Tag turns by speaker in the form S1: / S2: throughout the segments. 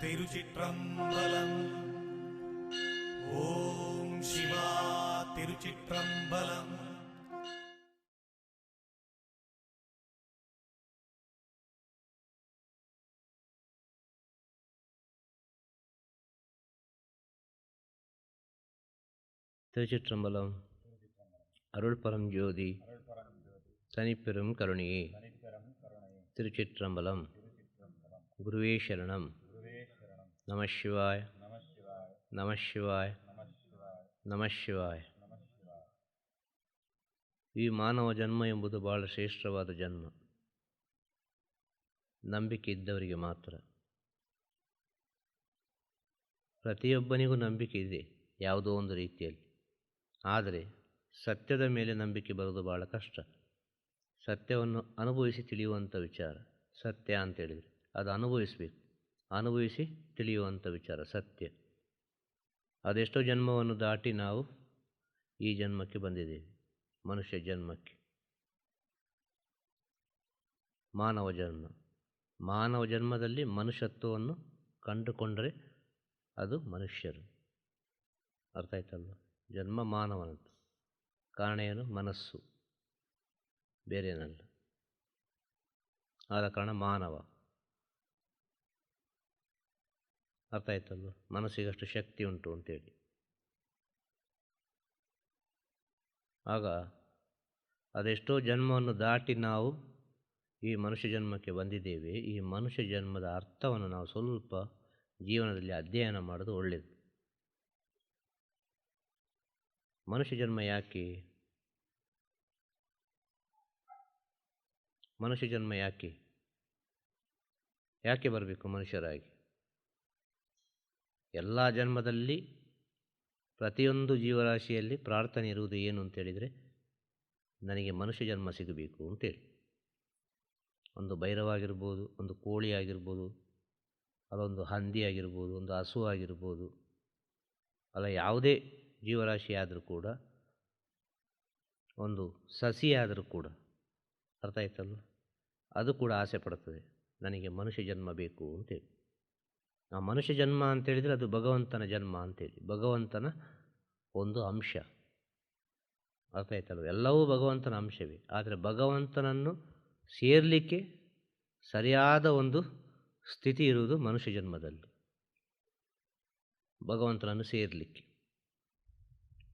S1: திருச்சிற்றம்பலம். ஓம் சிவா திருச்சிற்றம்பலம்.
S2: திருச்சிற்றம்பலம். அருள்பரம் ஜோதி. தனிப்பெரும் கருணையே திருச்சிற்றம்பலம். குருவே சரணம். ನಮ ಶಿವಾಯ ನಮ ಶಿವಾಯ ನಮ ಶಿವಾಯ ಈ ಮಾನವ ಜನ್ಮ ಎಂಬುದು ಬಹಳ ಶ್ರೇಷ್ಠವಾದ ಜನ್ಮ. ನಂಬಿಕೆ ಇದ್ದವರಿಗೆ ಮಾತ್ರ. ಪ್ರತಿಯೊಬ್ಬನಿಗೂ ನಂಬಿಕೆ ಇದೆ ಯಾವುದೋ ಒಂದು ರೀತಿಯಲ್ಲಿ. ಆದರೆ ಸತ್ಯದ ಮೇಲೆ ನಂಬಿಕೆ ಬರೋದು ಭಾಳ ಕಷ್ಟ. ಸತ್ಯವನ್ನು ಅನುಭವಿಸಿ ತಿಳಿಯುವಂಥ ವಿಚಾರ ಸತ್ಯ ಅಂತೇಳಿದರೆ ಅದು ಅನುಭವಿಸಬೇಕು. ಅನುಭವಿಸಿ ತಿಳಿಯುವಂಥ ವಿಚಾರ, ಸತ್ಯ. ಅದೆಷ್ಟೋ ಜನ್ಮವನ್ನು ದಾಟಿ ನಾವು ಈ ಜನ್ಮಕ್ಕೆ ಬಂದಿದ್ದೀವಿ, ಮನುಷ್ಯ ಜನ್ಮಕ್ಕೆ. ಮಾನವ ಜನ್ಮ. ಮಾನವ ಜನ್ಮದಲ್ಲಿ ಮನುಷ್ಯತ್ವವನ್ನು ಕಂಡುಕೊಂಡರೆ ಅದು ಮನುಷ್ಯರು. ಅರ್ಥ ಆಯ್ತಲ್ವ? ಜನ್ಮ ಮಾನವನದ್ದು. ಕಾರಣ ಏನು? ಮನಸ್ಸು. ಬೇರೇನಲ್ಲ. ಆದ ಕಾರಣ ಮಾನವ. ಅರ್ಥ ಆಯ್ತಲ್ವ ಮನಸ್ಸಿಗಷ್ಟು ಶಕ್ತಿ ಉಂಟು ಅಂತೇಳಿ. ಆಗ ಅದೆಷ್ಟೋ ಜನ್ಮವನ್ನು ದಾಟಿ ನಾವು ಈ ಮನುಷ್ಯ ಜನ್ಮಕ್ಕೆ ಬಂದಿದ್ದೇವೆ. ಈ ಮನುಷ್ಯ ಜನ್ಮದ ಅರ್ಥವನ್ನು ನಾವು ಸ್ವಲ್ಪ ಜೀವನದಲ್ಲಿ ಅಧ್ಯಯನ ಮಾಡೋದು ಒಳ್ಳೆಯದು ಮನುಷ್ಯ ಜನ್ಮ ಯಾಕೆ? ಮನುಷ್ಯ ಜನ್ಮ ಯಾಕೆ? ಯಾಕೆ ಬರಬೇಕು ಮನುಷ್ಯರಾಗಿ? ಎಲ್ಲ ಜನ್ಮದಲ್ಲಿ ಪ್ರತಿಯೊಂದು ಜೀವರಾಶಿಯಲ್ಲಿ ಪ್ರಾರ್ಥನೆ ಇರುವುದು ಏನು ಅಂತೇಳಿದರೆ ನನಗೆ ಮನುಷ್ಯ ಜನ್ಮ ಸಿಗಬೇಕು ಅಂತೇಳಿ ಒಂದು ಭೈರವಾಗಿರ್ಬೋದು, ಒಂದು ಕೋಳಿ ಆಗಿರ್ಬೋದು ಅದೊಂದು ಹಂದಿ ಆಗಿರ್ಬೋದು, ಒಂದು ಹಸು ಆಗಿರ್ಬೋದು, ಅಲ್ಲ ಯಾವುದೇ ಜೀವರಾಶಿ ಆದರೂ ಕೂಡ, ಒಂದು ಸಸಿ ಆದರೂ ಕೂಡ, ಅರ್ಥ ಆಯ್ತಲ್ಲ ಅದು ಕೂಡ ಆಸೆ ಪಡ್ತದೆ, ನನಗೆ ಮನುಷ್ಯ ಜನ್ಮ ಬೇಕು ಅಂತೇಳಿ ಮನುಷ್ಯ ಜನ್ಮ ಅಂತೇಳಿದರೆ ಅದು ಭಗವಂತನ ಜನ್ಮ ಅಂತೇಳಿ. ಭಗವಂತನ ಒಂದು ಅಂಶ. ಅರ್ಥ ಆಯ್ತಲ್ಲ ಎಲ್ಲವೂ ಭಗವಂತನ ಅಂಶವೇ. ಆದರೆ ಭಗವಂತನನ್ನು ಸೇರಲಿಕ್ಕೆ ಸರಿಯಾದ ಒಂದು ಸ್ಥಿತಿ ಇರುವುದು ಮನುಷ್ಯ ಜನ್ಮದಲ್ಲಿ. ಭಗವಂತನನ್ನು ಸೇರಲಿಕ್ಕೆ.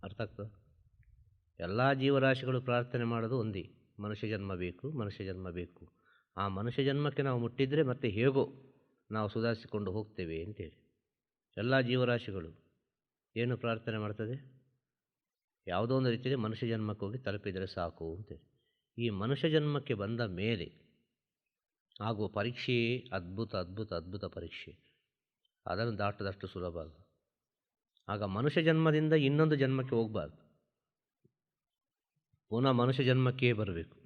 S2: ಅರ್ಥ ಆಗ್ತದೆ? ಎಲ್ಲ ಜೀವರಾಶಿಗಳು ಪ್ರಾರ್ಥನೆ ಮಾಡೋದು ಒಂದೇ. ಮನುಷ್ಯ ಜನ್ಮ ಬೇಕು, ಮನುಷ್ಯ ಜನ್ಮ ಬೇಕು. ಆ ಮನುಷ್ಯ ಜನ್ಮಕ್ಕೆ ನಾವು ಮುಟ್ಟಿದರೆ ಮತ್ತೆ ಹೇಗೋ? ನಾವು ಸುಧಾರಿಸಿಕೊಂಡು ಹೋಗ್ತೇವೆ ಅಂತೇಳಿ. ಎಲ್ಲ ಜೀವರಾಶಿಗಳು ಏನು ಪ್ರಾರ್ಥನೆ ಮಾಡ್ತದೆ? ಯಾವುದೋ ಒಂದು ರೀತಿಯಲ್ಲಿ ಮನುಷ್ಯ ಜನ್ಮಕ್ಕೆ ಹೋಗಿ ತಲುಪಿದರೆ ಸಾಕು ಅಂತೇಳಿ. ಈ ಮನುಷ್ಯ ಜನ್ಮಕ್ಕೆ ಬಂದ ಮೇಲೆ ಆಗುವ ಪರೀಕ್ಷೆಯೇ ಅದ್ಭುತ ಅದ್ಭುತ ಅದ್ಭುತ ಪರೀಕ್ಷೆ. ಅದನ್ನು ದಾಟದಷ್ಟು ಸುಲಭ ಅಲ್ಲ. ಆಗ ಮನುಷ್ಯ ಜನ್ಮದಿಂದ ಇನ್ನೊಂದು ಜನ್ಮಕ್ಕೆ ಹೋಗಬಾರ್ದು. ಪುನಃ ಮನುಷ್ಯ ಜನ್ಮಕ್ಕೇ ಬರಬೇಕು.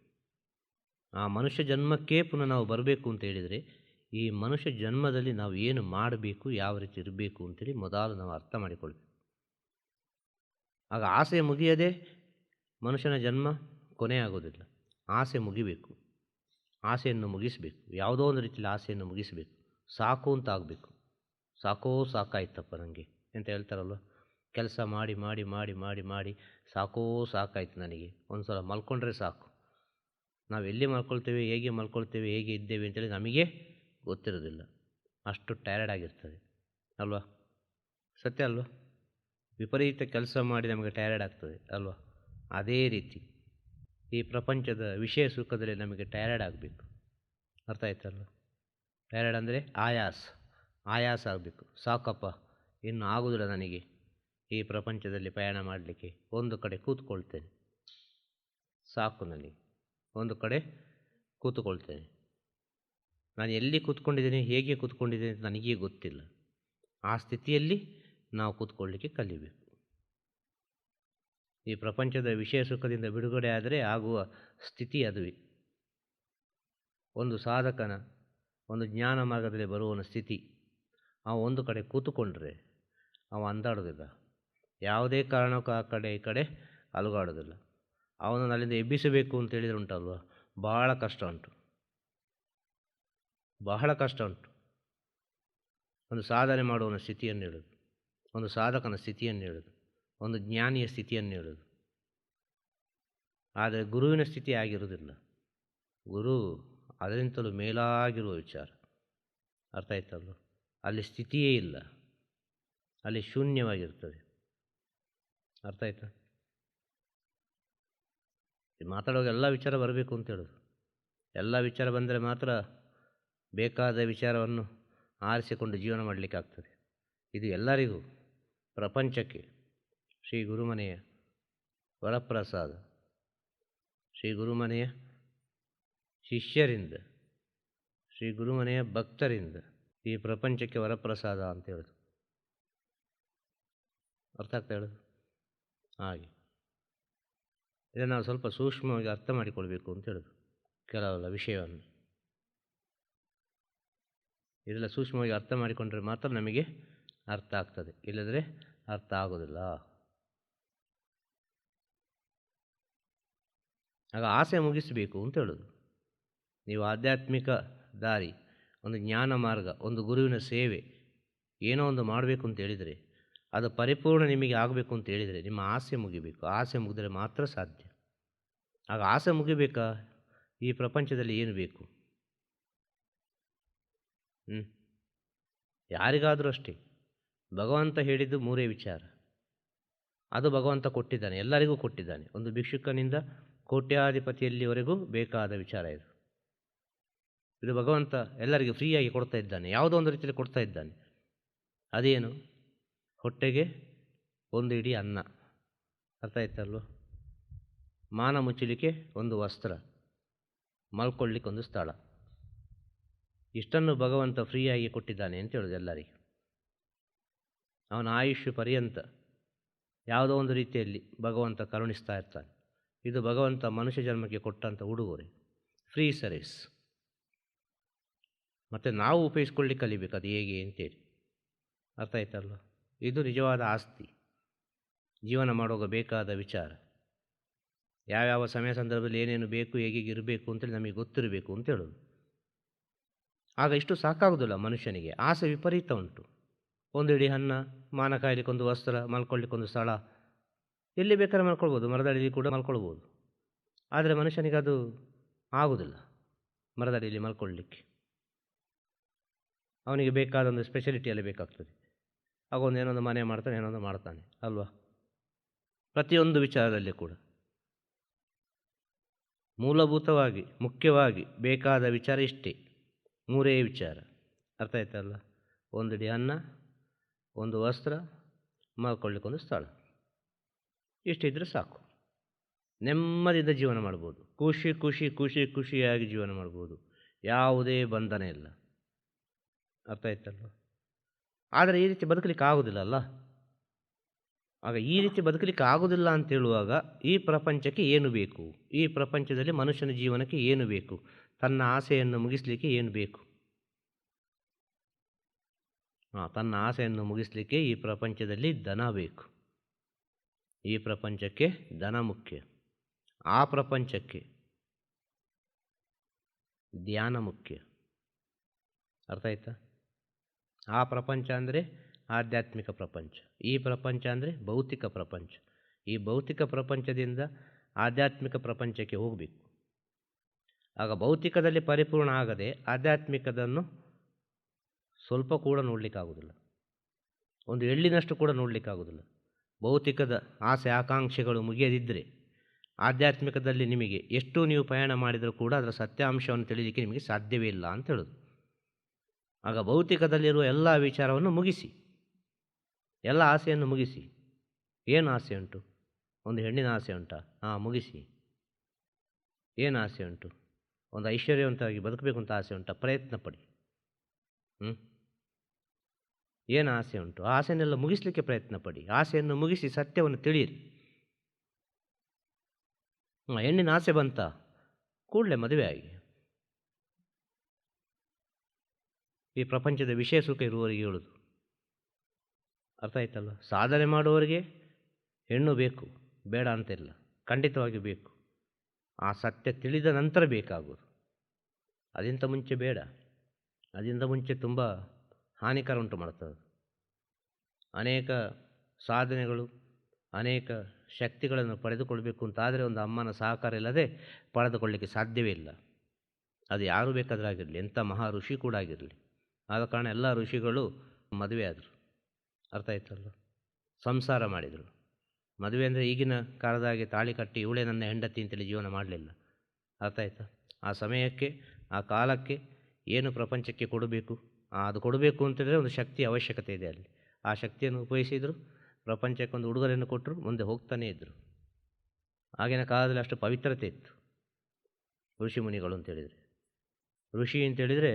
S2: ಆ ಮನುಷ್ಯ ಜನ್ಮಕ್ಕೇ ಪುನಃ ನಾವು ಬರಬೇಕು ಅಂತ ಹೇಳಿದರೆ ಈ ಮನುಷ್ಯ ಜನ್ಮದಲ್ಲಿ ನಾವು ಏನು ಮಾಡಬೇಕು, ಯಾವ ರೀತಿ ಇರಬೇಕು ಅಂತೇಳಿ ಮೊದಲು ನಾವು ಅರ್ಥ ಮಾಡಿಕೊಳ್ಬೇಕು ಆಗ ಆಸೆ ಮುಗಿಯದೆ ಮನುಷ್ಯನ ಜನ್ಮ ಕೊನೆಯಾಗೋದಿಲ್ಲ ಆಸೆ ಮುಗಿಬೇಕು. ಆಸೆಯನ್ನು ಮುಗಿಸಬೇಕು. ಯಾವುದೋ ಒಂದು ರೀತಿಯಲ್ಲಿ ಆಸೆಯನ್ನು ಮುಗಿಸಬೇಕು. ಸಾಕು ಅಂತ ಆಗಬೇಕು. ಸಾಕೋ ಸಾಕಾಯ್ತಪ್ಪ ನನಗೆ ಅಂತ ಹೇಳ್ತಾರಲ್ವ? ಕೆಲಸ ಮಾಡಿ ಮಾಡಿ ಮಾಡಿ ಮಾಡಿ ಮಾಡಿ ಸಾಕೋ ಸಾಕಾಯ್ತು ನನಗೆ. ಒಂದು ಸಲ ಮಲ್ಕೊಂಡ್ರೆ ಸಾಕು. ನಾವು ಎಲ್ಲಿ ಮಲ್ಕೊಳ್ತೇವೆ, ಹೇಗೆ ಮಲ್ಕೊಳ್ತೇವೆ, ಹೇಗೆ ಇದ್ದೇವೆ ಅಂತೇಳಿ ನಮಗೆ ಗೊತ್ತಿರೋದಿಲ್ಲ. ಅಷ್ಟು ಟಯರ್ಡ್ ಆಗಿರ್ತದೆ. ಅಲ್ವಾ? ಸತ್ಯ ಅಲ್ವಾ? ವಿಪರೀತ ಕೆಲಸ ಮಾಡಿ ನಮಗೆ ಟಯರ್ಡ್ ಆಗ್ತದೆ. ಅಲ್ವಾ? ಅದೇ ರೀತಿ. ಈ ಪ್ರಪಂಚದ ವಿಷಯ ಸುಖದಲ್ಲಿ ನಮಗೆ ಟಯರ್ಡ್ ಆಗಬೇಕು. ಅರ್ಥ ಆಯ್ತಲ್ವ? ಟಯರ್ಡ್ ಅಂದರೆ ಆಯಾಸ. ಆಯಾಸ ಆಗಬೇಕು. ಸಾಕಪ್ಪ. ಇನ್ನು ಆಗೋದಿಲ್ಲ ನನಗೆ. ಈ ಪ್ರಪಂಚದಲ್ಲಿ ಪ್ರಯಾಣ ಮಾಡಲಿಕ್ಕೆ ಒಂದು ಕಡೆ ಕೂತ್ಕೊಳ್ತೇನೆ. ಸಾಕು ನನಗೆ. ಒಂದು ಕಡೆ ಕೂತ್ಕೊಳ್ತೇನೆ. ನಾನು ಎಲ್ಲಿ ಕೂತ್ಕೊಂಡಿದ್ದೀನಿ, ಹೇಗೆ ಕೂತ್ಕೊಂಡಿದ್ದೀನಿ ಅಂತ ನನಗೇ ಗೊತ್ತಿಲ್ಲ. ಆ ಸ್ಥಿತಿಯಲ್ಲಿ ನಾವು ಕೂತ್ಕೊಳ್ಳಿಕ್ಕೆ ಕಲಿಬೇಕು. ಈ ಪ್ರಪಂಚದ ವಿಷಯ ಸುಖದಿಂದ ಬಿಡುಗಡೆ ಆದರೆ ಆಗುವ ಸ್ಥಿತಿ ಅದುವೆ. ಒಂದು ಸಾಧಕನ, ಒಂದು ಜ್ಞಾನ ಮಾರ್ಗದಲ್ಲಿ ಬರುವ ಸ್ಥಿತಿ ಅವ ಒಂದು ಕಡೆ ಕೂತುಕೊಂಡ್ರೆ ಅವ ಅಂದಾಡೋದಿಲ್ಲ. ಯಾವುದೇ ಕಾರಣಕ್ಕೂ ಆ ಕಡೆ, ಈ ಕಡೆ ಅಲುಗಾಡೋದಿಲ್ಲ. ಅವನನ್ನು ಅಲ್ಲಿಂದ ಎಬ್ಬಿಸಬೇಕು ಅಂತ ಹೇಳಿದ್ರೆ ಉಂಟಲ್ವ? ಭಾಳ ಕಷ್ಟ ಉಂಟು. ಬಹಳ ಕಷ್ಟ ಉಂಟು. ಒಂದು ಸಾಧನೆ ಮಾಡುವನ ಸ್ಥಿತಿಯನ್ನು ಹೇಳೋದು. ಒಂದು ಸಾಧಕನ ಸ್ಥಿತಿಯನ್ನು ಹೇಳೋದು. ಒಂದು ಜ್ಞಾನಿಯ ಸ್ಥಿತಿಯನ್ನು ಹೇಳೋದು. ಆದರೆ ಗುರುವಿನ ಸ್ಥಿತಿ ಆಗಿರುವುದಿಲ್ಲ. ಗುರು ಅದರಿಂತಲೂ ಮೇಲಾಗಿರುವ ವಿಚಾರ. ಅರ್ಥ ಆಯ್ತಲ್ಲ ಅಲ್ಲಿ ಸ್ಥಿತಿಯೇ ಇಲ್ಲ. ಅಲ್ಲಿ ಶೂನ್ಯವಾಗಿರ್ತದೆ. ಅರ್ಥ ಆಯ್ತಾ? ಮಾತಾಡುವಾಗ ಎಲ್ಲ ವಿಚಾರ ಬರಬೇಕು ಅಂತ ಹೇಳೋದು. ಎಲ್ಲ ವಿಚಾರ ಬಂದರೆ ಮಾತ್ರ ಬೇಕಾದ ವಿಚಾರವನ್ನು ಆರಿಸಿಕೊಂಡು ಜೀವನ ಮಾಡಲಿಕ್ಕಾಗ್ತದೆ ಇದು ಎಲ್ಲರಿಗೂ, ಪ್ರಪಂಚಕ್ಕೆ ಶ್ರೀ ಗುರುಮನೆಯ ವರಪ್ರಸಾದ. ಶ್ರೀ ಗುರುಮನೆಯ ಶಿಷ್ಯರಿಂದ, ಶ್ರೀ ಗುರುಮನೆಯ ಭಕ್ತರಿಂದ ಈ ಪ್ರಪಂಚಕ್ಕೆ ವರಪ್ರಸಾದ ಅಂತ ಹೇಳೋದು. ಅರ್ಥ ಆಗ್ತಾ ಹೇಳೋದು? ಹಾಗೆ. ಇದನ್ನು ನಾವು ಸ್ವಲ್ಪ ಸೂಕ್ಷ್ಮವಾಗಿ ಅರ್ಥ ಮಾಡಿಕೊಳ್ಬೇಕು ಅಂತ ಹೇಳೋದು. ಕೆಲವೆಲ್ಲ ವಿಷಯವನ್ನು. ಇದೆಲ್ಲ ಸೂಕ್ಷ್ಮವಾಗಿ ಅರ್ಥ ಮಾಡಿಕೊಂಡ್ರೆ ಮಾತ್ರ ನಮಗೆ ಅರ್ಥ ಆಗ್ತದೆ. ಇಲ್ಲದ್ರೆ ಅರ್ಥ ಆಗೋದಿಲ್ಲ. ಆಗ ಆಸೆ ಮುಗಿಸಬೇಕು ಅಂತ ಹೇಳೋದು. ನೀವು ಆಧ್ಯಾತ್ಮಿಕ ದಾರಿ, ಒಂದು ಜ್ಞಾನ ಮಾರ್ಗ, ಒಂದು ಗುರುವಿನ ಸೇವೆ ಏನೋ ಒಂದು ಮಾಡಬೇಕು ಅಂತ ಹೇಳಿದರೆ, ಅದು ಪರಿಪೂರ್ಣ ನಿಮಗೆ ಆಗಬೇಕು ಅಂತ ಹೇಳಿದರೆ ನಿಮ್ಮ ಆಸೆ ಮುಗಿಬೇಕು. ಆಸೆ ಮುಗಿದರೆ ಮಾತ್ರ ಸಾಧ್ಯ. ಆಗ ಆಸೆ ಮುಗಿಬೇಕಾ? ಈ ಪ್ರಪಂಚದಲ್ಲಿ ಏನು ಬೇಕು? ಹ್ಞೂ ಯಾರಿಗಾದರೂ ಅಷ್ಟೇ. ಭಗವಂತ ಹೇಳಿದ್ದು ಮೂರೇ ವಿಚಾರ. ಅದು ಭಗವಂತ ಕೊಟ್ಟಿದ್ದಾನೆ, ಎಲ್ಲರಿಗೂ ಕೊಟ್ಟಿದ್ದಾನೆ. ಒಂದು ಭಿಕ್ಷುಕನಿಂದ ಕೋಟ್ಯಾಧಿಪತಿಯಲ್ಲಿವರೆಗೂ ಬೇಕಾದ ವಿಚಾರ ಇದು. ಇದು ಭಗವಂತ ಎಲ್ಲರಿಗೂ ಫ್ರೀಯಾಗಿ ಕೊಡ್ತಾ ಇದ್ದಾನೆ, ಯಾವುದೋ ಒಂದು ರೀತಿಯಲ್ಲಿ ಕೊಡ್ತಾ ಇದ್ದಾನೆ. ಅದೇನು? ಹೊಟ್ಟೆಗೆ ಒಂದು ಇಡೀ ಅನ್ನ. ಅರ್ಥ ಆಯ್ತಲ್ವ? ಮಾನ ಮುಚ್ಚಲಿಕ್ಕೆ ಒಂದು ವಸ್ತ್ರ. ಮಲ್ಕೊಳ್ಳಿಕ್ಕೆ ಒಂದು ಸ್ಥಳ. ಇಷ್ಟನ್ನು ಭಗವಂತ ಫ್ರೀಯಾಗಿ ಕೊಟ್ಟಿದ್ದಾನೆ ಅಂತ ಹೇಳೋದು ಎಲ್ಲರಿಗೆ. ಅವನ ಆಯುಷ್ಯ ಪರ್ಯಂತ ಯಾವುದೋ ಒಂದು ರೀತಿಯಲ್ಲಿ ಭಗವಂತ ಕರುಣಿಸ್ತಾ ಇರ್ತಾನೆ. ಇದು ಭಗವಂತ ಮನುಷ್ಯ ಜನ್ಮಕ್ಕೆ ಕೊಟ್ಟಂಥ ಉಡುಗೊರೆ. Free service. ಮತ್ತು ನಾವು ಉಪಯೋಗಿಸ್ಕೊಳ್ಳಿ ಕಲಿಬೇಕು, ಅದು ಹೇಗೆ ಅಂತೇಳಿ. ಅರ್ಥ ಆಯ್ತಲ್ಲ ಇದು ನಿಜವಾದ ಆಸ್ತಿ. ಜೀವನ ಮಾಡುವಾಗ ಬೇಕಾದ ವಿಚಾರ. ಯಾವ್ಯಾವ ಸಮಯ ಸಂದರ್ಭದಲ್ಲಿ ಏನೇನು ಬೇಕು ಹೇಗೆ ಇರಬೇಕು ಅಂತೇಳಿ ನಮಗೆ ಗೊತ್ತಿರಬೇಕು ಅಂತ ಹೇಳೋದು. ಆಗ ಇಷ್ಟು ಸಾಕಾಗುವುದಿಲ್ಲ ಮನುಷ್ಯನಿಗೆ. ಆಸೆ ವಿಪರೀತ ಉಂಟು. ಒಂದು ಇಡೀ ಅನ್ನ, ಮಾನ ಕಾಯಲಿಕ್ಕೊಂದು ವಸ್ತ್ರ ಮಲ್ಕೊಳ್ಳಿಕ್ಕೊಂದು ಸ್ಥಳ. ಎಲ್ಲಿ ಬೇಕಾದ್ರೆ ಮಲ್ಕೊಳ್ಬೋದು ಮರದಡಿಯಲ್ಲಿ ಕೂಡ ಮಲ್ಕೊಳ್ಬೋದು. ಆದರೆ ಮನುಷ್ಯನಿಗೆ ಅದು ಆಗುವುದಿಲ್ಲ ಮರದಡಿಯಲ್ಲಿ ಮಲ್ಕೊಳ್ಳಲಿಕ್ಕೆ ಅವನಿಗೆ ಬೇಕಾದ ಒಂದು ಸ್ಪೆಷಾಲಿಟಿ ಎಲ್ಲ ಬೇಕಾಗ್ತದೆ. ಆಗ ಒಂದು ಏನೊಂದು ಮನೆ ಮಾಡ್ತಾನೆ, ಏನೊಂದು ಮಾಡ್ತಾನೆ, ಅಲ್ವಾ? ಪ್ರತಿಯೊಂದು ವಿಚಾರದಲ್ಲಿ ಕೂಡ. ಮೂಲಭೂತವಾಗಿ, ಮುಖ್ಯವಾಗಿ ಬೇಕಾದ ವಿಚಾರ ಇಷ್ಟೇ. ಮೂರೇ ವಿಚಾರ. ಅರ್ಥ ಆಯ್ತಲ್ಲ? ಒಂದು ಡಿ ಅನ್ನ, ಒಂದು ವಸ್ತ್ರ ಮಲ್ಕೊಳ್ಳಿಕ್ಕೊಂದು ಸ್ಥಳ. ಇಷ್ಟಿದ್ರೆ ಸಾಕು. ನೆಮ್ಮದಿಯಿಂದ ಜೀವನ ಮಾಡ್ಬೋದು. ಖುಷಿ ಖುಷಿ ಖುಷಿ, ಖುಷಿಯಾಗಿ ಜೀವನ ಮಾಡ್ಬೋದು. ಯಾವುದೇ ಬಂಧನ ಇಲ್ಲ. ಅರ್ಥ ಆಯ್ತಲ್ಲ? ಆದರೆ ಈ ರೀತಿ ಬದುಕಲಿಕ್ಕೆ ಆಗೋದಿಲ್ಲ ಅಲ್ಲ? ಆಗ ಈ ರೀತಿ ಬದುಕಲಿಕ್ಕೆ ಆಗೋದಿಲ್ಲ ಅಂತ ಹೇಳುವಾಗ ಈ ಪ್ರಪಂಚಕ್ಕೆ ಏನು ಬೇಕು? ಈ ಪ್ರಪಂಚದಲ್ಲಿ ಮನುಷ್ಯನ ಜೀವನಕ್ಕೆ ಏನು ಬೇಕು? ತನ್ನ ಆಸೆಯನ್ನು ಮುಗಿಸಲಿಕ್ಕೆ ಏನು ಬೇಕು? ತನ್ನ ಆಸೆಯನ್ನು ಮುಗಿಸಲಿಕ್ಕೆ ಈ ಪ್ರಪಂಚದಲ್ಲಿ ಧನ ಬೇಕು. ಈ ಪ್ರಪಂಚಕ್ಕೆ ಧನ ಮುಖ್ಯ. ಆ ಪ್ರಪಂಚಕ್ಕೆ ಧ್ಯಾನ ಮುಖ್ಯ. ಅರ್ಥ ಆಯ್ತಾ? ಆ ಪ್ರಪಂಚ ಅಂದರೆ ಆಧ್ಯಾತ್ಮಿಕ ಪ್ರಪಂಚ. ಈ ಪ್ರಪಂಚ ಅಂದರೆ ಭೌತಿಕ ಪ್ರಪಂಚ. ಈ ಭೌತಿಕ ಪ್ರಪಂಚದಿಂದ ಆಧ್ಯಾತ್ಮಿಕ ಪ್ರಪಂಚಕ್ಕೆ ಹೋಗಬೇಕು. ಆಗ ಭೌತಿಕದಲ್ಲಿ ಪರಿಪೂರ್ಣ ಆಗದೆ ಆಧ್ಯಾತ್ಮಿಕದನ್ನು ಸ್ವಲ್ಪ ಕೂಡ ನೋಡಲಿಕ್ಕಾಗೋದಿಲ್ಲ. ಒಂದು ಎಳ್ಳಿನಷ್ಟು ಕೂಡ ನೋಡಲಿಕ್ಕಾಗೋದಿಲ್ಲ. ಭೌತಿಕದ ಆಸೆ, ಆಕಾಂಕ್ಷೆಗಳು ಮುಗಿಯದಿದ್ದರೆ ಆಧ್ಯಾತ್ಮಿಕದಲ್ಲಿ ನಿಮಗೆ ಎಷ್ಟು ನೀವು ಪ್ರಯಾಣ ಮಾಡಿದರೂ ಕೂಡ ಅದರ ಸತ್ಯಾಂಶವನ್ನು ತಿಳಿಯಲಿಕ್ಕೆ ನಿಮಗೆ ಸಾಧ್ಯವೇ ಇಲ್ಲ ಅಂತ ಹೇಳೋದು. ಆಗ ಭೌತಿಕದಲ್ಲಿರುವ ಎಲ್ಲ ವಿಚಾರವನ್ನು ಮುಗಿಸಿ, ಎಲ್ಲ ಆಸೆಯನ್ನು ಮುಗಿಸಿ, ಏನು ಆಸೆ ಉಂಟು? ಒಂದು ಹೆಣ್ಣಿನ ಆಸೆ ಉಂಟಾ? ಹಾಂ, ಮುಗಿಸಿ. ಏನು ಆಸೆ ಉಂಟು? ಒಂದು ಐಶ್ವರ್ಯವಂತವಾಗಿ ಬದುಕಬೇಕು ಅಂತ ಆಸೆ ಉಂಟಾ, ಪ್ರಯತ್ನ ಪಡಿ. ಹ್ಞೂ ಏನು ಆಸೆ ಉಂಟು? ಆ ಆಸೆಯನ್ನೆಲ್ಲ ಮುಗಿಸಲಿಕ್ಕೆ ಪ್ರಯತ್ನ ಪಡಿ. ಆಸೆಯನ್ನು ಮುಗಿಸಿ ಸತ್ಯವನ್ನು ತಿಳಿಯಿರಿ. ಹೆಣ್ಣಿನ ಆಸೆ ಬಂತ? ಕೂಡಲೇ ಮದುವೆ ಆಗಿ. ಈ ಪ್ರಪಂಚದ ವಿಷಯ ಸುಖ ಇರುವವರಿಗೆ ಹೇಳೋದು. ಅರ್ಥ ಆಯ್ತಲ್ಲ ಸಾಧನೆ ಮಾಡುವವರಿಗೆ ಹೆಣ್ಣು ಬೇಕು, ಬೇಡ ಅಂತಿಲ್ಲ. ಖಂಡಿತವಾಗಿ ಬೇಕು. ಆ ಸತ್ಯ ತಿಳಿದ ನಂತರ ಬೇಕಾಗೋದು ಅದಿಂತ ಮುಂಚೆ ಬೇಡ. ಅದಿಂತ ಮುಂಚೆ ತುಂಬ ಹಾನಿಕರ ಉಂಟು ಮಾಡ್ತದೆ ಅನೇಕ ಸಾಧನೆಗಳು, ಅನೇಕ ಶಕ್ತಿಗಳನ್ನು ಪಡೆದುಕೊಳ್ಬೇಕು ಅಂತಾದರೆ ಒಂದು ಅಮ್ಮನ ಸಹಕಾರ ಇಲ್ಲದೆ ಪಡೆದುಕೊಳ್ಳಲಿಕ್ಕೆ ಸಾಧ್ಯವೇ ಇಲ್ಲ. ಅದು ಯಾರು ಬೇಕಾದರೂ ಆಗಿರಲಿ ಎಂಥ ಮಹಾ ಋಷಿ ಕೂಡ ಆಗಿರಲಿ. ಆದ ಕಾರಣ ಎಲ್ಲ ಋಷಿಗಳು ಮದುವೆ ಆದರು ಅರ್ಥ ಆಯ್ತಲ್ಲ ಸಂಸಾರ ಮಾಡಿದರು. ಮದುವೆ ಅಂದರೆ ಈಗಿನ ಕಾಲದಾಗೆ ತಾಳಿ ಕಟ್ಟಿ ಇವಳೇ ನನ್ನ ಹೆಂಡತಿ ಅಂತೇಳಿ ಜೀವನ ಮಾಡಲಿಲ್ಲ. ಅರ್ಥ ಆಯಿತಾ? ಆ ಸಮಯಕ್ಕೆ, ಆ ಕಾಲಕ್ಕೆ ಏನು ಪ್ರಪಂಚಕ್ಕೆ ಕೊಡಬೇಕು? ಅದು ಕೊಡಬೇಕು ಅಂತೇಳಿದ್ರೆ ಒಂದು ಶಕ್ತಿ ಅವಶ್ಯಕತೆ ಇದೆ ಅಲ್ಲಿ. ಆ ಶಕ್ತಿಯನ್ನು ಉಪಯೋಗಿಸಿದರು, ಪ್ರಪಂಚಕ್ಕೆ ಒಂದು ಉಡುಗೊರೆಯನ್ನು ಕೊಟ್ಟರು, ಮುಂದೆ ಹೋಗ್ತಾನೇ ಇದ್ದರು ಆಗಿನ ಕಾಲದಲ್ಲಿ ಅಷ್ಟು ಪವಿತ್ರತೆ ಇತ್ತು. ಋಷಿ ಮುನಿಗಳು ಅಂತೇಳಿದರೆ ಋಷಿ ಅಂತೇಳಿದರೆ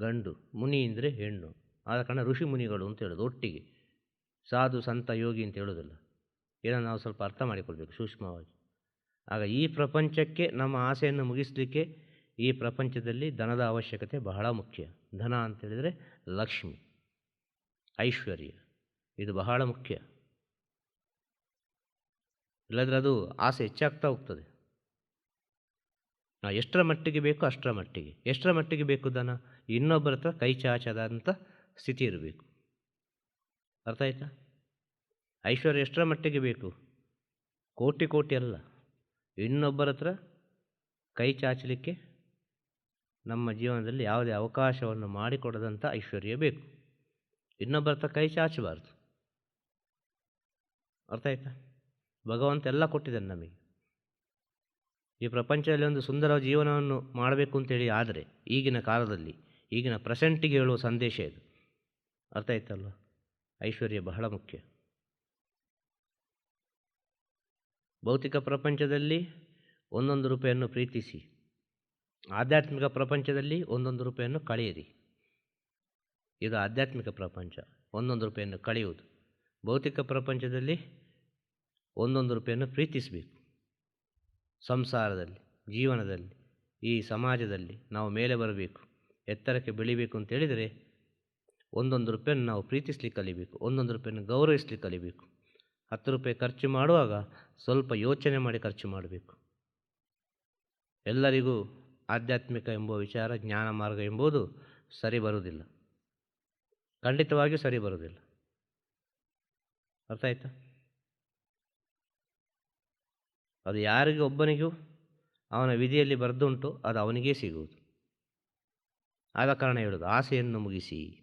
S2: ಗಂಡು, ಮುನಿ ಅಂದರೆ ಹೆಣ್ಣು. ಆದ ಕಾರಣ ಋಷಿ ಮುನಿಗಳು ಅಂತ ಹೇಳೋದು ಒಟ್ಟಿಗೆ. ಸಾಧು, ಸಂತ, ಯೋಗಿ ಅಂತ ಹೇಳೋದಿಲ್ಲ. ಇದನ್ನು ನಾವು ಸ್ವಲ್ಪ ಅರ್ಥ ಮಾಡಿಕೊಳ್ಬೇಕು ಸೂಕ್ಷ್ಮವಾಗಿ. ಆಗ ಈ ಪ್ರಪಂಚಕ್ಕೆ ನಮ್ಮ ಆಸೆಯನ್ನು ಮುಗಿಸಲಿಕ್ಕೆ ಈ ಪ್ರಪಂಚದಲ್ಲಿ ಧನದ ಅವಶ್ಯಕತೆ ಬಹಳ ಮುಖ್ಯ. ಧನ ಅಂತೇಳಿದರೆ ಲಕ್ಷ್ಮಿ, ಐಶ್ವರ್ಯ, ಇದು ಬಹಳ ಮುಖ್ಯ. ಇಲ್ಲದ್ರೆ ಅದು ಆಸೆ ಹೆಚ್ಚಾಗ್ತಾ ಹೋಗ್ತದೆ. ನಾವು ಎಷ್ಟರ ಮಟ್ಟಿಗೆ ಬೇಕು ಅಷ್ಟರ ಮಟ್ಟಿಗೆ. ಎಷ್ಟರ ಮಟ್ಟಿಗೆ ಬೇಕು ಧನ? ಇನ್ನೊಬ್ಬರ ಹತ್ರ ಕೈ ಚಾಚದಂಥ ಸ್ಥಿತಿ ಇರಬೇಕು. ಅರ್ಥ ಆಯ್ತಾ? ಐಶ್ವರ್ಯ ಎಷ್ಟರ ಮಟ್ಟಿಗೆ ಬೇಕು? ಕೋಟಿ ಕೋಟಿ ಅಲ್ಲ. ಇನ್ನೊಬ್ಬರ ಹತ್ರ ಕೈ ಚಾಚಲಿಕ್ಕೆ ನಮ್ಮ ಜೀವನದಲ್ಲಿ ಯಾವುದೇ ಅವಕಾಶವನ್ನು ಮಾಡಿಕೊಡದಂಥ ಐಶ್ವರ್ಯ ಬೇಕು. ಇನ್ನೊಬ್ಬರ ಹತ್ರ ಕೈ ಚಾಚಬಾರ್ದು. ಅರ್ಥ ಆಯ್ತಾ? ಭಗವಂತ ಎಲ್ಲ ಕೊಟ್ಟಿದ್ದಾನೆ ನಮಗೆ. ಈ ಪ್ರಪಂಚದಲ್ಲಿ ಒಂದು ಸುಂದರ ಜೀವನವನ್ನು ಮಾಡಬೇಕು ಅಂತೇಳಿ ಆದರೆ, ಈಗಿನ ಕಾಲದಲ್ಲಿ, ಈಗಿನ ಪ್ರೆಸೆಂಟಿಗೆ ಹೇಳುವ ಸಂದೇಶ ಇದು. ಅರ್ಥ ಆಯ್ತಲ್ವ? ಐಶ್ವರ್ಯ ಬಹಳ ಮುಖ್ಯ. ಭೌತಿಕ ಪ್ರಪಂಚದಲ್ಲಿ ಒಂದೊಂದು ರೂಪಾಯನ್ನು ಪ್ರೀತಿಸಿ. ಆಧ್ಯಾತ್ಮಿಕ ಪ್ರಪಂಚದಲ್ಲಿ ಒಂದೊಂದು ರೂಪಾಯನ್ನು ಕಳೆಯಿರಿ. ಇದು ಆಧ್ಯಾತ್ಮಿಕ ಪ್ರಪಂಚ. ಒಂದೊಂದು ರೂಪಾಯನ್ನು ಕಳೆಯುವುದು. ಭೌತಿಕ ಪ್ರಪಂಚದಲ್ಲಿ ಒಂದೊಂದು ರೂಪಾಯನ್ನು ಪ್ರೀತಿಸಬೇಕು. ಸಂಸಾರದಲ್ಲಿ, ಜೀವನದಲ್ಲಿ, ಈ ಸಮಾಜದಲ್ಲಿ ನಾವು ಮೇಲೆ ಬರಬೇಕು, ಎತ್ತರಕ್ಕೆ ಬೆಳಿಬೇಕು ಅಂತ ಹೇಳಿದರೆ, ಒಂದೊಂದು ರೂಪಾಯನ್ನು ನಾವು ಪ್ರೀತಿಸ್ಲಿಕ್ಕೆ ಕಲಿಬೇಕು, ಒಂದೊಂದು ರೂಪಾಯಿಯನ್ನು ಗೌರವಿಸ್ಲಿಕ್ಕೆ ಕಲಿಬೇಕು. ಹತ್ತು ರೂಪಾಯಿ ಖರ್ಚು ಮಾಡುವಾಗ ಸ್ವಲ್ಪ ಯೋಚನೆ ಮಾಡಿ ಖರ್ಚು ಮಾಡಬೇಕು. ಎಲ್ಲರಿಗೂ ಆಧ್ಯಾತ್ಮಿಕ ಎಂಬ ವಿಚಾರ, ಜ್ಞಾನ ಮಾರ್ಗ ಎಂಬುದು ಸರಿ ಬರುವುದಿಲ್ಲ. ಖಂಡಿತವಾಗಿಯೂ ಸರಿ ಬರುವುದಿಲ್ಲ. ಅರ್ಥ ಆಯ್ತಾ? ಅದು ಯಾರಿಗೆ ಒಬ್ಬನಿಗೂ ಅವನ ವಿಧಿಯಲ್ಲಿ ಬರೆದುಂಟು ಅದು ಅವನಿಗೇ ಸಿಗುವುದು. ಆದ ಕಾರಣ ಹೇಳೋದು ಆಸೆಯನ್ನು ಮುಗಿಸಿ.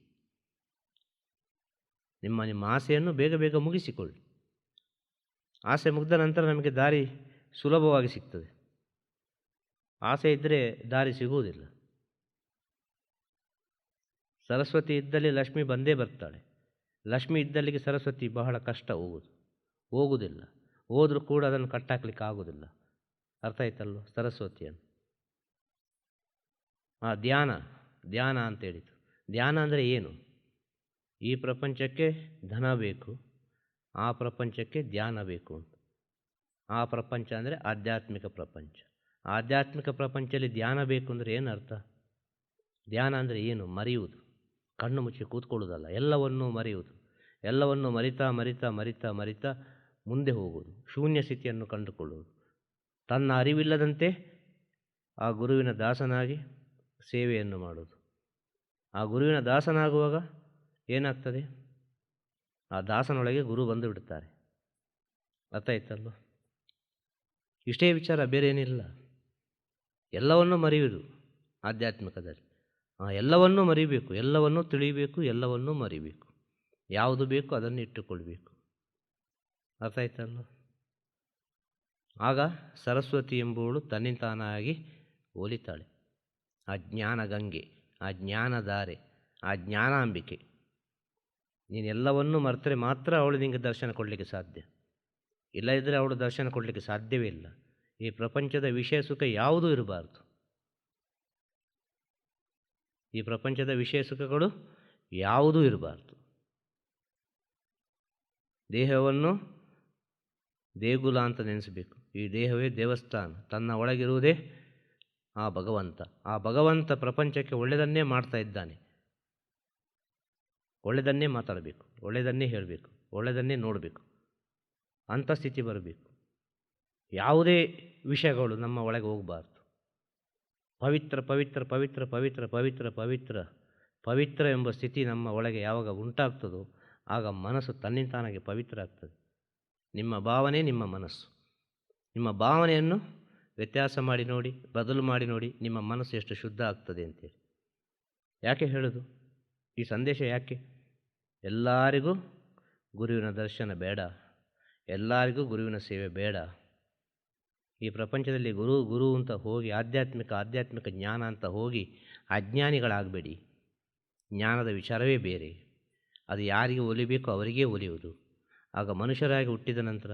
S2: ನಿಮ್ಮ ನಿಮ್ಮ ಆಸೆಯನ್ನು ಬೇಗ ಬೇಗ ಮುಗಿಸಿಕೊಳ್ಳಿ. ಆಸೆ ಮುಗಿದ ನಂತರ ನಮಗೆ ದಾರಿ ಸುಲಭವಾಗಿ ಸಿಗ್ತದೆ. ಆಸೆ ಇದ್ದರೆ ದಾರಿ ಸಿಗುವುದಿಲ್ಲ. ಸರಸ್ವತಿ ಇದ್ದಲ್ಲಿ ಲಕ್ಷ್ಮಿ ಬಂದೇ ಬರ್ತಾಳೆ. ಲಕ್ಷ್ಮಿ ಇದ್ದಲ್ಲಿಗೆ ಸರಸ್ವತಿ ಬಹಳ ಕಷ್ಟ ಹೋಗುವುದು ಹೋಗುವುದಿಲ್ಲ ಹೋದರೂ ಕೂಡ ಅದನ್ನು ಕಟ್ಟಾಕ್ಲಿಕ್ಕೆ ಆಗೋದಿಲ್ಲ. ಅರ್ಥ ಆಯ್ತಲ್ವ ಸರಸ್ವತಿಯನ್ನು? ಆ ಧ್ಯಾನ ಧ್ಯಾನ ಅಂತ ಹೇಳಿತು ಧ್ಯಾನ ಅಂದರೆ ಏನು? ಈ ಪ್ರಪಂಚಕ್ಕೆ ಧನ ಬೇಕು. ಆ ಪ್ರಪಂಚಕ್ಕೆ ಧ್ಯಾನ ಬೇಕು ಅಂತ. ಆ ಪ್ರಪಂಚ ಅಂದರೆ ಆಧ್ಯಾತ್ಮಿಕ ಪ್ರಪಂಚ. ಆಧ್ಯಾತ್ಮಿಕ ಪ್ರಪಂಚದಲ್ಲಿ ಧ್ಯಾನ ಬೇಕು ಅಂದರೆ ಏನು ಅರ್ಥ? ಧ್ಯಾನ ಅಂದರೆ ಏನು? ಮರೆಯುವುದು. ಕಣ್ಣು ಮುಚ್ಚಿ ಕೂತ್ಕೊಳ್ಳೋದಲ್ಲ. ಎಲ್ಲವನ್ನೂ ಮರೆಯುವುದು. ಎಲ್ಲವನ್ನೂ ಮರಿತಾ ಮರಿತಾ ಮರಿತಾ ಮರಿತಾ ಮುಂದೆ ಹೋಗುವುದು. ಶೂನ್ಯ ಸ್ಥಿತಿಯನ್ನು ಕಂಡುಕೊಳ್ಳುವುದು. ತನ್ನ ಅರಿವಿಲ್ಲದಂತೆ ಆ ಗುರುವಿನ ದಾಸನಾಗಿ ಸೇವೆಯನ್ನು ಮಾಡೋದು ಆ ಗುರುವಿನ ದಾಸನಾಗುವಾಗ ಏನಾಗ್ತದೆ? ಆ ದಾಸನೊಳಗೆ ಗುರು ಬಂದು ಬಿಡುತ್ತಾರೆ ಅರ್ಥ ಆಯ್ತಲ್ವ ಇಷ್ಟೇ ವಿಚಾರ ಬೇರೆ ಏನಿಲ್ಲ ಎಲ್ಲವನ್ನೂ ಮರೆಯುವುದು ಆಧ್ಯಾತ್ಮಿಕದಲ್ಲಿ. ಎಲ್ಲವನ್ನೂ ಮರಿಬೇಕು, ಎಲ್ಲವನ್ನೂ ತಿಳಿಬೇಕು, ಎಲ್ಲವನ್ನೂ ಮರಿಬೇಕು. ಯಾವುದು ಬೇಕು ಅದನ್ನು ಇಟ್ಟುಕೊಳ್ಬೇಕು. ಅರ್ಥ ಆಗ ಸರಸ್ವತಿ ಎಂಬುವಳು ತನ್ನಿಂತಾನಾಗಿ ಒಲಿತಾಳೆ ಆ ಜ್ಞಾನ ಗಂಗೆ ಆ ಜ್ಞಾನಧಾರೆ, ಆ ಜ್ಞಾನಾಂಬಿಕೆ. ನೀನು ಎಲ್ಲವನ್ನು ಮರೆತರೆ ಮಾತ್ರ ಅವಳು ನಿಮಗೆ ದರ್ಶನ ಕೊಡಲಿಕ್ಕೆ ಸಾಧ್ಯ. ಇಲ್ಲದಿದ್ದರೆ ಅವಳು ದರ್ಶನ ಕೊಡಲಿಕ್ಕೆ ಸಾಧ್ಯವೇ ಇಲ್ಲ. ಈ ಪ್ರಪಂಚದ ವಿಷಯ ಸುಖ ಯಾವುದೂ ಇರಬಾರ್ದು. ಈ ಪ್ರಪಂಚದ ವಿಷಯ ಸುಖಗಳು ಯಾವುದೂ ಇರಬಾರ್ದು. ದೇಹವನ್ನು ದೇಗುಲ ಅಂತ ನೆನೆಸಬೇಕು. ಈ ದೇಹವೇ ದೇವಸ್ಥಾನ. ತನ್ನ ಒಳಗಿರುವುದೇ ಆ ಭಗವಂತ. ಆ ಭಗವಂತ ಪ್ರಪಂಚಕ್ಕೆ ಒಳ್ಳೆಯದನ್ನೇ ಮಾಡ್ತಾ ಇದ್ದಾನೆ. ಒಳ್ಳೆಯದನ್ನೇ ಮಾತಾಡಬೇಕು, ಒಳ್ಳೆಯದನ್ನೇ ಹೇಳಬೇಕು, ಒಳ್ಳೆಯದನ್ನೇ ನೋಡಬೇಕು. ಅಂಥ ಸ್ಥಿತಿ ಬರಬೇಕು. ಯಾವುದೇ ವಿಷಯಗಳು ನಮ್ಮ ಒಳಗೆ ಹೋಗಬಾರ್ದು. ಪವಿತ್ರ ಪವಿತ್ರ ಪವಿತ್ರ ಪವಿತ್ರ ಪವಿತ್ರ ಪವಿತ್ರ ಪವಿತ್ರ ಎಂಬ ಸ್ಥಿತಿ ನಮ್ಮ ಒಳಗೆ ಯಾವಾಗ ಉಂಟಾಗ್ತದೋ ಆಗ ಮನಸ್ಸು ತನ್ನಿಂತಾನಾಗಿ ಪವಿತ್ರ ಆಗ್ತದೆ. ನಿಮ್ಮ ಭಾವನೆ ನಿಮ್ಮ ಮನಸ್ಸು. ನಿಮ್ಮ ಭಾವನೆಯನ್ನು ವ್ಯತ್ಯಾಸ ಮಾಡಿ ನೋಡಿ, ಬದಲು ಮಾಡಿ ನೋಡಿ ನಿಮ್ಮ ಮನಸ್ಸು ಎಷ್ಟು ಶುದ್ಧ ಆಗ್ತದೆ ಅಂತೇಳಿ. ಯಾಕೆ ಹೇಳೋದು? ಈ ಸಂದೇಶ ಯಾಕೆ? ಎಲ್ಲರಿಗೂ ಗುರುವಿನ ದರ್ಶನ ಬೇಡ. ಎಲ್ಲರಿಗೂ ಗುರುವಿನ ಸೇವೆ ಬೇಡ. ಈ ಪ್ರಪಂಚದಲ್ಲಿ ಗುರು ಗುರು ಅಂತ ಹೋಗಿ, ಆಧ್ಯಾತ್ಮಿಕ ಆಧ್ಯಾತ್ಮಿಕ ಜ್ಞಾನ ಅಂತ ಹೋಗಿ ಅಜ್ಞಾನಿಗಳಾಗಬೇಡಿ. ಜ್ಞಾನದ ವಿಚಾರವೇ ಬೇರೆ. ಅದು ಯಾರಿಗೆ ಒಲಿಬೇಕೋ ಅವರಿಗೇ ಒಲಿಯುವುದು. ಆಗ ಮನುಷ್ಯರಾಗಿ ಹುಟ್ಟಿದ ನಂತರ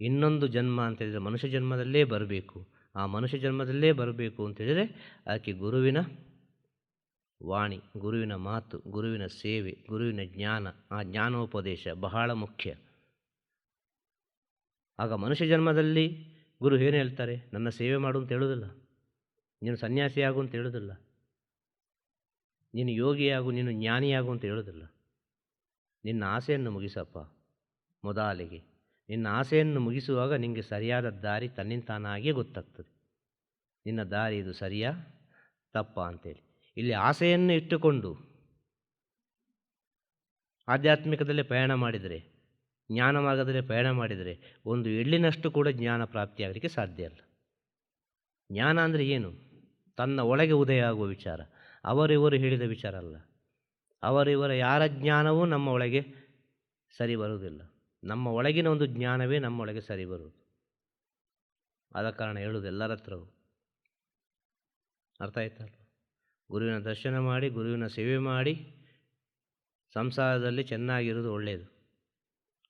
S2: ಇನ್ನೊಂದು ಜನ್ಮ ಅಂತ ಹೇಳಿದರೆ ಮನುಷ್ಯ ಜನ್ಮದಲ್ಲೇ ಬರಬೇಕು. ಆ ಮನುಷ್ಯ ಜನ್ಮದಲ್ಲೇ ಬರಬೇಕು ಅಂತೇಳಿದರೆ ಆಕೆ ಗುರುವಿನ ವಾಣಿ, ಗುರುವಿನ ಮಾತು, ಗುರುವಿನ ಸೇವೆ, ಗುರುವಿನ ಜ್ಞಾನ, ಆ ಜ್ಞಾನೋಪದೇಶ ಬಹಳ ಮುಖ್ಯ. ಆಗ ಮನುಷ್ಯ ಜನ್ಮದಲ್ಲಿ ಗುರು ಏನು ಹೇಳ್ತಾರೆ? ನನ್ನ ಸೇವೆ ಮಾಡು ಅಂತ ಹೇಳೋದಿಲ್ಲ. ನೀನು ಸನ್ಯಾಸಿಯಾಗು ಅಂತ ಹೇಳೋದಿಲ್ಲ. ನೀನು ಯೋಗಿಯಾಗು ನೀನು ಜ್ಞಾನಿಯಾಗು ಅಂತ ಹೇಳೋದಿಲ್ಲ. ನಿನ್ನ ಆಸೆಯನ್ನು ಮುಗಿಸಪ್ಪ ಮೊದಲಿಗೆ. ನಿನ್ನ ಆಸೆಯನ್ನು ಮುಗಿಸುವಾಗ ನಿಮಗೆ ಸರಿಯಾದ ದಾರಿ ತನ್ನಿಂತಾನಾಗಿಯೇ ಗೊತ್ತಾಗ್ತದೆ. ನಿನ್ನ ದಾರಿ ಇದು ಸರಿಯಾ? ತಪ್ಪ ಅಂತೇಳಿ. ಇಲ್ಲಿ ಆಸೆಯನ್ನು ಇಟ್ಟುಕೊಂಡು ಆಧ್ಯಾತ್ಮಿಕದಲ್ಲಿ ಪಯಣ ಮಾಡಿದರೆ, ಜ್ಞಾನ ಮಾರ್ಗದಲ್ಲಿ ಪಯಣ ಮಾಡಿದರೆ ಒಂದು ಎಳ್ಳಿನಷ್ಟು ಕೂಡ ಜ್ಞಾನ ಪ್ರಾಪ್ತಿಯಾಗಲಿಕ್ಕೆ ಸಾಧ್ಯ ಅಲ್ಲ. ಜ್ಞಾನ ಅಂದರೆ ಏನು? ತನ್ನ ಒಳಗೆ ಉದಯ ಆಗುವ ವಿಚಾರ. ಅವರಿವರು ಹೇಳಿದ ವಿಚಾರ ಅಲ್ಲ. ಅವರಿವರ ಯಾರ ಜ್ಞಾನವೂ ನಮ್ಮ ಒಳಗೆ ಸರಿ ಬರುವುದಿಲ್ಲ. ನಮ್ಮ ಒಳಗಿನ ಒಂದು ಜ್ಞಾನವೇ ನಮ್ಮೊಳಗೆ ಸರಿ ಬರುವುದು. ಆದ ಕಾರಣ ಹೇಳುವುದು ಎಲ್ಲರ ಹತ್ರವೂ. ಅರ್ಥ ಆಯ್ತಲ್ಲ ಗುರುವಿನ ದರ್ಶನ ಮಾಡಿ, ಗುರುವಿನ ಸೇವೆ ಮಾಡಿ, ಸಂಸಾರದಲ್ಲಿ ಚೆನ್ನಾಗಿರೋದು ಒಳ್ಳೆಯದು.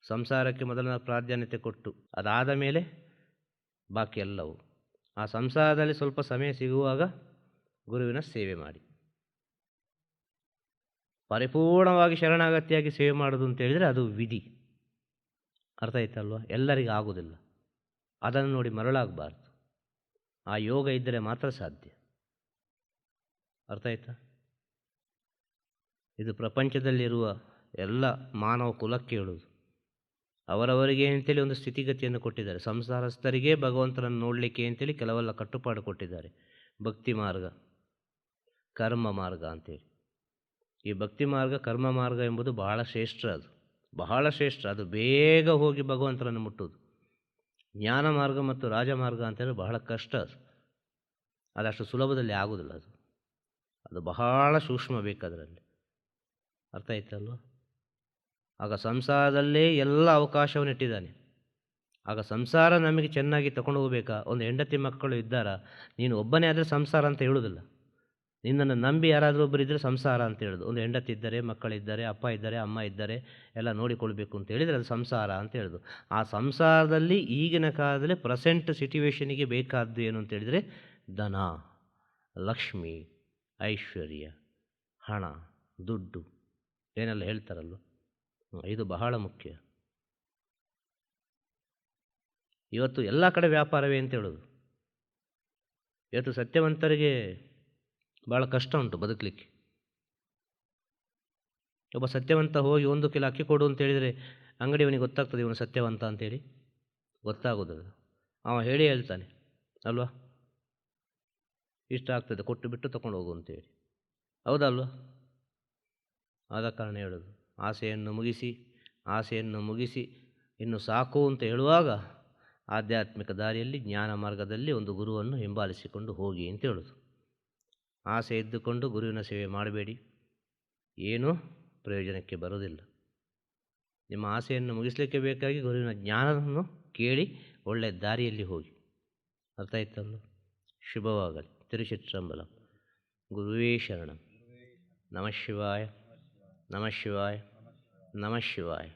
S2: ಸಂಸಾರಕ್ಕೆ ಮೊದಲ ಪ್ರಾಧಾನ್ಯತೆ ಕೊಟ್ಟು, ಅದಾದ ಮೇಲೆ ಬಾಕಿ ಎಲ್ಲವೂ. ಆ ಸಂಸಾರದಲ್ಲಿ ಸ್ವಲ್ಪ ಸಮಯ ಸಿಗುವಾಗ ಗುರುವಿನ ಸೇವೆ ಮಾಡಿ. ಪರಿಪೂರ್ಣವಾಗಿ ಶರಣಾಗತಿಯಾಗಿ ಸೇವೆ ಮಾಡೋದು ಅಂತ ಹೇಳಿದರೆ ಅದು ವಿಧಿ. ಅರ್ಥ ಆಯ್ತಲ್ವ? ಎಲ್ಲರಿಗೂ ಆಗೋದಿಲ್ಲ ಅದನ್ನು ನೋಡಿ ಮರಳಾಗಬಾರ್ದು. ಆ ಯೋಗ ಇದ್ದರೆ ಮಾತ್ರ ಸಾಧ್ಯ. ಅರ್ಥ ಆಯ್ತಾ? ಇದು ಪ್ರಪಂಚದಲ್ಲಿರುವ ಎಲ್ಲ ಮಾನವ ಕುಲಕ್ಕೆ ಹೇಳುವುದು. ಅವರವರಿಗೆ ಅಂತೇಳಿ ಒಂದು ಸ್ಥಿತಿಗತಿಯನ್ನು ಕೊಟ್ಟಿದ್ದಾರೆ. ಸಂಸಾರಸ್ಥರಿಗೆ ಭಗವಂತನನ್ನು ನೋಡಲಿಕ್ಕೆ ಅಂತೇಳಿ ಕೆಲವೆಲ್ಲ ಕಟ್ಟುಪಾಡು ಕೊಟ್ಟಿದ್ದಾರೆ. ಭಕ್ತಿ ಮಾರ್ಗ, ಕರ್ಮ ಮಾರ್ಗ ಅಂತೇಳಿ. ಈ ಭಕ್ತಿ ಮಾರ್ಗ, ಕರ್ಮ ಮಾರ್ಗ ಎಂಬುದು ಬಹಳ ಶ್ರೇಷ್ಠ ಅದು. ಬಹಳ ಶ್ರೇಷ್ಠ. ಅದು ಬೇಗ ಹೋಗಿ ಭಗವಂತನನ್ನು ಮುಟ್ಟುವುದು. ಜ್ಞಾನ ಮಾರ್ಗ ಮತ್ತು ರಾಜಮಾರ್ಗ ಅಂತೇಳಿ ಬಹಳ ಕಷ್ಟ ಅದು. ಅದಷ್ಟು ಸುಲಭದಲ್ಲಿ ಆಗೋದಿಲ್ಲ ಅದು. ಅದು ಬಹಳ ಸೂಕ್ಷ್ಮ ಬೇಕು ಅದರಲ್ಲಿ. ಅರ್ಥ ಆಯ್ತಲ್ವ? ಆಗ ಸಂಸಾರದಲ್ಲೇ ಎಲ್ಲ ಅವಕಾಶವನ್ನು ಇಟ್ಟಿದ್ದಾನೆ. ಆಗ ಸಂಸಾರ ನಮಗೆ ಚೆನ್ನಾಗಿ ತಗೊಂಡು ಹೋಗಬೇಕಾ? ಒಂದು ಹೆಂಡತಿ ಮಕ್ಕಳು ಇದ್ದಾರಾ? ನೀನು ಒಬ್ಬನೇ ಆದರೆ ಸಂಸಾರ ಅಂತ ಹೇಳೋದಿಲ್ಲ ನಿನ್ನನ್ನು ನಂಬಿ ಯಾರಾದರೂ ಒಬ್ಬರು ಇದ್ದರೆ ಸಂಸಾರ ಅಂತ ಹೇಳೋದು. ಒಂದು ಹೆಂಡತಿ ಇದ್ದರೆ, ಮಕ್ಕಳಿದ್ದಾರೆ, ಅಪ್ಪ ಇದ್ದಾರೆ, ಅಮ್ಮ ಇದ್ದಾರೆ ಎಲ್ಲ ನೋಡಿಕೊಳ್ಬೇಕು ಅಂತ ಹೇಳಿದರೆ ಅದು ಸಂಸಾರ ಅಂತ ಹೇಳೋದು. ಆ ಸಂಸಾರದಲ್ಲಿ ಈಗಿನ ಕಾಲದಲ್ಲಿ ಪ್ರೆಸೆಂಟ್ ಸಿಚುವೇಶನಿಗೆ ಬೇಕಾದ್ದು ಏನು ಅಂತ ಹೇಳಿದರೆ ಧನ, ಲಕ್ಷ್ಮಿ. ಐಶ್ವರ್ಯ, ಹಣ, ದುಡ್ಡು ಏನೆಲ್ಲ ಹೇಳ್ತಾರಲ್ವ? ಇದು ಬಹಳ ಮುಖ್ಯ. ಇವತ್ತು ಎಲ್ಲ ಕಡೆ ವ್ಯಾಪಾರವೇ ಅಂತ ಹೇಳೋದು. ಇವತ್ತು ಸತ್ಯವಂತರಿಗೆ ಭಾಳ ಕಷ್ಟ ಉಂಟು ಬದುಕಲಿಕ್ಕೆ. ಒಬ್ಬ ಸತ್ಯವಂತ ಹೋಗಿ ಒಂದು ಕಿಲೋ ಅಕ್ಕಿ ಕೊಡು ಅಂತ ಹೇಳಿದರೆ ಅಂಗಡಿಯವನಿಗೆ ಗೊತ್ತಾಗ್ತದೆ ಇವನು ಸತ್ಯವಂತ ಅಂತೇಳಿ? ಗೊತ್ತಾಗೋದದು. ಅವ ಹೇಳಿ ಹೇಳ್ತಾನೆ, ಅಲ್ವಾ? ಇಷ್ಟ ಆಗ್ತದೆ, ಕೊಟ್ಟು ಬಿಟ್ಟು ತಗೊಂಡು ಹೋಗು ಅಂತೇಳಿ. ಹೌದಲ್ವ? ಆದ ಕಾರಣ ಹೇಳೋದು, ಆಸೆಯನ್ನು ಮುಗಿಸಿ ಆಸೆಯನ್ನು ಮುಗಿಸಿ, ಇನ್ನು ಸಾಕು ಅಂತ ಹೇಳುವಾಗ ಆಧ್ಯಾತ್ಮಿಕ ದಾರಿಯಲ್ಲಿ ಜ್ಞಾನ ಮಾರ್ಗದಲ್ಲಿ ಒಂದು ಗುರುವನ್ನು ಹಿಂಬಾಲಿಸಿಕೊಂಡು ಹೋಗಿ ಅಂತ ಹೇಳೋದು. ಆಸೆ ಇದ್ದುಕೊಂಡು ಗುರುವಿನ ಸೇವೆ ಮಾಡಬೇಡಿ. ಏನೂ ಪ್ರಯೋಜನಕ್ಕೆ ಬರೋದಿಲ್ಲ ನಿಮ್ಮ ಆಸೆಯನ್ನು ಮುಗಿಸಲಿಕ್ಕೆ ಬೇಕಾಗಿ ಗುರುವಿನ ಜ್ಞಾನವನ್ನು ಕೇಳಿ ಒಳ್ಳೆಯ ದಾರಿಯಲ್ಲಿ ಹೋಗಿ. ಅರ್ಥ ಆಯ್ತಲ್ಲ ಶುಭವಾಗಲಿ. ತಿರುಚಿಟ್ರಂಬಲ ಗುರುವೇ ಶರಣಂ ನಮಃ ಶಿವಾಯ ನಮಃ ಶಿವಾಯ ನಮಃ ಶಿವಾಯ